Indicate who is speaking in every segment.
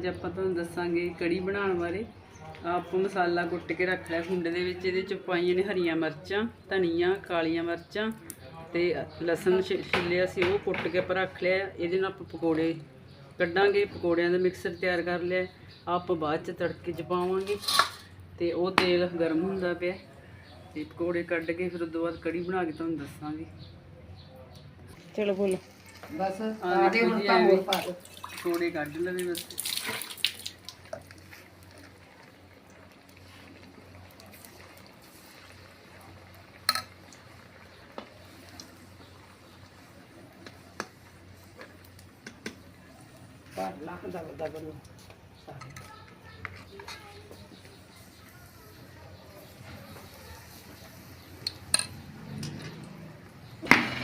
Speaker 1: ਅੱਜ ਆਪਾਂ ਤੁਹਾਨੂੰ ਦੱਸਾਂਗੇ ਕੜੀ ਬਣਾਉਣ ਬਾਰੇ ਆਪਾਂ ਮਸਾਲਾ ਕੁੱਟ ਕੇ ਰੱਖ ਲਿਆ ਖੁੰਡੇ ਦੇ ਵਿੱਚ ਇਹਦੇ ਚ ਪਾਈਆਂ ਨੇ ਹਰੀਆਂ ਮਿਰਚਾਂ ਧਨੀਆ ਕਾਲੀਆਂ ਮਿਰਚਾਂ ਤੇ ਲਸਣ ਛਿੱਲਿਆ ਸੀ ਉਹ ਕੁੱਟ ਕੇ ਆਪਾਂ ਰੱਖ ਲਿਆ ਇਹਦੇ ਨਾਲ ਆਪਾਂ ਪਕੌੜੇ ਕੱਢਾਂਗੇ ਪਕੌੜਿਆਂ ਦਾ ਮਿਕਸਰ ਤਿਆਰ ਕਰ ਲਿਆ ਆਪਾਂ ਬਾਅਦ ਚ ਤੜਕੇ ਚ ਪਾਵਾਂਗੇ ਤੇ ਉਹ ਤੇਲ ਗਰਮ ਹੁੰਦਾ ਪਿਆ ਤੇ ਪਕੌੜੇ ਕੱਢ ਕੇ ਫਿਰ ਉਦੋਂ ਬਾਅਦ ਕੜੀ ਬਣਾ ਕੇ ਤੁਹਾਨੂੰ ਦੱਸਾਂਗੇ।
Speaker 2: ਚਲੋ ਬੋਲੋ।
Speaker 3: ਬਸ
Speaker 1: ਆਹ
Speaker 3: ਆ ਦੇ ਹੁਣ ਤਾਂ। ਹੋਰ ਪਾ ਦੋ
Speaker 1: ਪਕੌੜੇ ਕੱਢ ਲਵੇ ਬਸ।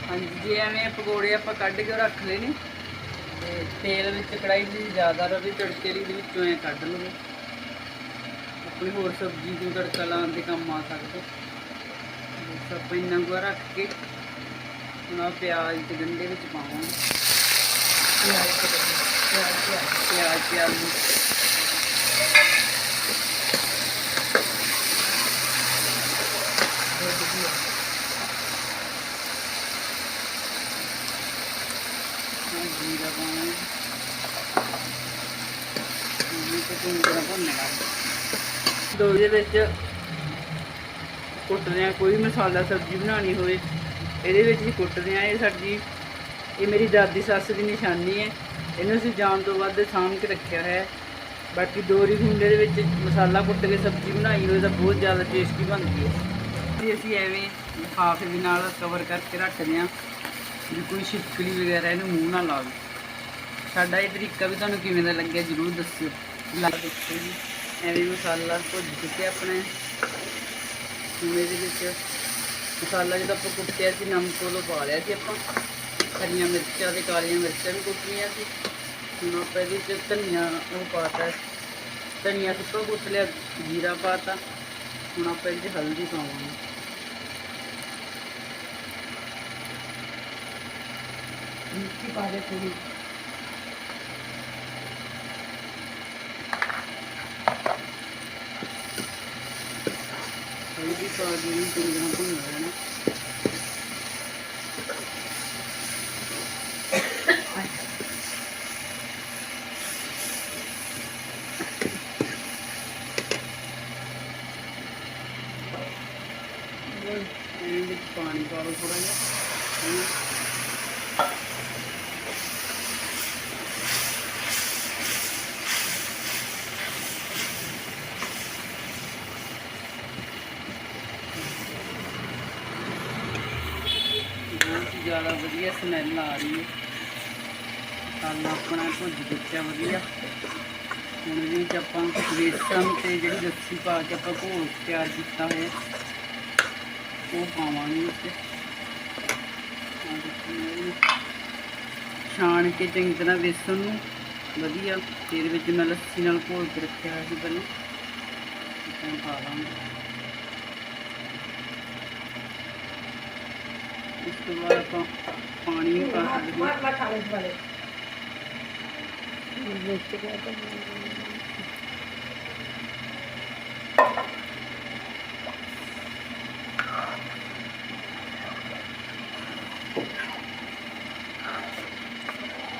Speaker 1: ਹਾਂਜੀ ਜੀ ਐਵੇਂ ਪਕੌੜੇ ਆਪਾਂ ਕੱਢ ਕੇ ਰੱਖ ਲਏ ਨੇ ਤੇ ਤੇਲ ਵਿੱਚ ਕੜਾਈ ਦੀ ਜ਼ਿਆਦਾ ਰਵੇ ਤੜਕੇ ਲਈ ਦੇ ਵਿੱਚੋਂ ਐ ਕੱਢ ਲਓ ਆਪਣੀ ਹੋਰ ਸਬਜ਼ੀ ਨੂੰ ਤੜਕਾ ਲਾਉਣ ਦੇ ਕੰਮ ਆ ਸਕਦਾ। ਆਪਾਂ ਇੰਨਾ ਕੁ ਰੱਖ ਕੇ ਹੁਣ ਪਿਆਜ਼ ਤੇ ਗੰਢੇ ਵਿੱਚ ਪਾਵਾਂਗੇ।
Speaker 3: ਪਿਆਜ਼ ਤੇ ਪਿਆਜ਼ ਪਿਆਜ਼
Speaker 1: ਤੇ ਆਲੂ ਜੀਰਾ ਪਾਵਾਂਗੇ ਇਹ ਤੇ ਚੰਗੀ ਤਰ੍ਹਾਂ ਭੁੰਨਣਾ ਦੋ ਦੇ ਵਿੱਚ ਕੁੱਟਦੇ ਆ ਕੋਈ ਮਸਾਲਾ ਸਬਜ਼ੀ ਬਣਾਉਣੀ ਹੋਵੇ, ਇਹਦੇ ਵਿੱਚ ਹੀ ਕੁੱਟਦੇ ਆ ਇਹ ਸਬਜ਼ੀ, ਇਹ ਮੇਰੀ ਦਾਦੀ ਸੱਸ ਦੀ ਨਿਸ਼ਾਨੀ ਹੈ। ਇਹਨੂੰ ਅਸੀਂ ਜਾਣ ਤੋਂ ਵੱਧ ਸਾਂਭ ਕੇ ਰੱਖਿਆ ਹੈ। ਬਾਕੀ ਦੋਰੀ ਖੁੰਡੇ ਦੇ ਵਿੱਚ ਮਸਾਲਾ ਕੁੱਟ ਕੇ ਸਬਜ਼ੀ ਬਣਾਈ ਹੋਵੇ ਤਾਂ ਬਹੁਤ ਜ਼ਿਆਦਾ ਟੇਸਟੀ ਬਣਦੀ ਹੈ। ਤੇ ਅਸੀਂ ਐਵੇਂ ਲਿਫਾਫੇ ਦੇ ਨਾਲ ਕਵਰ ਕਰਕੇ ਰੱਖਦੇ ਹਾਂ। ਵੀ ਕੋਈ ਛਿਪਕਲੀ ਵਗੈਰਾ ਇਹਨੂੰ ਮੂੰਹ ਨਾ ਲਾਵੇ ਸਾਡਾ ਇਹ ਤਰੀਕਾ ਵੀ ਤੁਹਾਨੂੰ ਕਿਵੇਂ ਦਾ ਲੱਗਿਆ ਜਰੂਰ ਦੱਸਿਓ। ਲਾ ਦਿੱਤੇ ਜੀ। ਐਵੇਂ ਮਸਾਲਾ ਭੁੱਜ ਚੁੱਕਿਆ ਆਪਣੇ। ਹੁਣ ਇਹਦੇ ਵਿੱਚ ਮਸਾਲਾ ਜਦੋਂ ਆਪਾਂ ਕੁੱਟਿਆ ਸੀ, ਨਮਕ ਉਦੋਂ ਪਾ ਲਿਆ ਸੀ ਆਪਾਂ। ਹਰੀਆਂ ਮਿਰਚਾਂ ਤੇ ਕਾਲੀਆਂ ਮਿਰਚਾਂ ਵੀ ਕੁੱਟੀਆਂ ਸੀ। ਹੁਣ ਆਪਾਂ ਇਹਦੇ 'ਚ ਧਨੀਆ ਉਹ ਪਾਤਾ ਧਨੀਆ ਸੁੱਕਾ ਕੁੱਟ ਲਿਆ? ਜੀਰਾ ਪਾਤਾ। ਹੁਣ ਆਪਾਂ ਇਹਦੇ ਹਲਦੀ ਪਾਵਾਂਗੇ।
Speaker 3: ਮਿੱਠੀ ਪਾ ਦੇ ਥੋੜੀ
Speaker 1: ਹਲਦੀ ਪਾ ਕੇ ਇਹਨੂੰ ਚੰਗੀ ਤਰ੍ਹਾਂ ਭੁੰਨ ਲੈਣਾ। ਇਹਦੇ ਵਿੱਚ ਪਾਣੀ ਪਾ ਲਓ ਥੋੜਾ ਜਿਹਾ ਬਹੁਤ ਜ਼ਿਆਦਾ ਵਧੀਆ ਸਮੈਲ ਆ ਰਹੀ ਹੈ। ਮਸਾਲਾ ਆਪਣਾ ਭੁੱਜ ਚੁੱਕਿਆ ਵਧੀਆ। ਹੁਣ ਇਹਦੇ ਵਿੱਚ ਆਪਾਂ ਬੇਸਣ ਤੇ ਜਿਹੜੀ ਲੱਸੀ ਪਾ ਕੇ ਆਪਾਂ ਘੋਲ ਤਿਆਰ ਕੀਤਾ ਹੋਇਆ। ਉਹ ਪਾਵਾਂਗੇ ਉੱਤੇ। ਆਹ ਛਾਣ ਕੇ ਚੰਗੀ ਤਰ੍ਹਾਂ ਬੇਸਣ ਨੂੰ। ਵਧੀਆ। ਤੇ ਇਹਦੇ ਵਿੱਚ ਮੈਂ ਲੱਸੀ ਨਾਲ ਘੋਲ ਕੇ ਰੱਖਿਆ ਹੋਇਆ ਸੀ ਪਹਿਲਾਂ। ਇਹ ਪਾ ਦਾਂਗੇ ਇਸ ਤੋਂ ਬਾਅਦ ਆਪਾਂ ਪਾਣੀ ਵੀ ਪਾ ਸਕਦੇ ਹਾਂ
Speaker 3: ਮਾਰ ਲਾ ਖਾਣੇ ਵਾਲੇ
Speaker 2: ਵਿੱਚ ਕਿਆ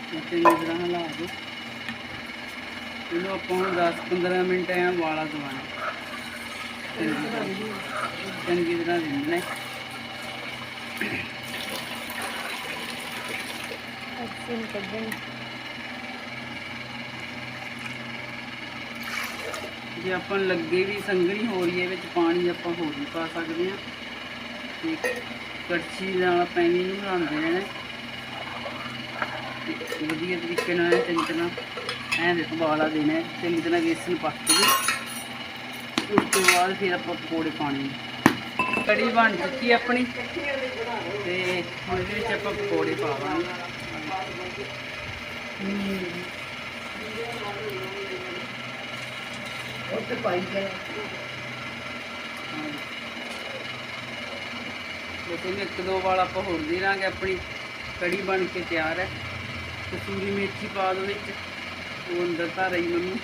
Speaker 1: ਇਹ ਚੰਗੀ ਤਰ੍ਹਾਂ ਹਿਲਾ ਦਿਓ। ਇਹਨੂੰ ਆਪਾਂ ਹੁਣ 10-15 ਮਿੰਟ ਐਂ ਵਾਲਾ ਦਵਾਣਾ ਚੰਗੀ ਤਰ੍ਹਾਂ ਰਿੰਨਣਾ।
Speaker 2: ਐਕਸ਼ਨ ਕੱਢਣ।
Speaker 1: ਜੇ ਆਪਾਂ ਲੱਗੇ ਵੀ ਸੰਘਣੀ ਹੋ ਰਹੀ ਹੈ ਵਿੱਚ ਪਾਣੀ ਆਪਾਂ ਹੋਰ ਵੀ ਪਾ ਸਕਦੇ ਹਾਂ। ਤੇ ਕੜਛੀ ਨਾਲ ਆਪਾਂ ਇਹਨੂੰ ਹਿਲਾਉਂਦੇ ਰਹਿਣਾ ਵਧੀਆ ਤਰੀਕੇ ਨਾਲ, ਚੰਗੀ ਤਰ੍ਹਾਂ ਐਂ ਦੇ ਉਬਾਲਾ ਦੇਣਾ, ਚੰਗੀ ਤਰ੍ਹਾਂ ਵੇਸਣ ਪੱਕ ਕੇ ਉਸ ਤੋਂ ਬਾਅਦ ਫਿਰ ਆਪਾਂ ਪਕੌੜੇ ਪਾਣੇ ਕੜੀ ਬਣ ਚੁੱਕੀ ਆਪਣੀ, ਤੇ ਹੁਣ ਇਹਦੇ ਵਿੱਚ ਆਪਾਂ ਪਕੌੜੇ ਪਾਵਾਂਗੇ
Speaker 3: ਉਹ ਪਾਈ ਗਏ
Speaker 1: ਲੇਕਿਨ ਇੱਕ ਦੋ ਵਾਲ ਆਪਾਂ ਹੋਰ ਦੇ ਲਾਂਗੇ, ਆਪਣੀ ਕੜੀ ਬਣ ਕੇ ਤਿਆਰ ਹੈ। ਕਸੂਰੀ ਮੇਥੀ ਪਾ ਦਿਓ ਵਿੱਚ। ਉਹ ਅੰਦਰ ਤਾਂ ਰਹੀ ਮੰਮੀ।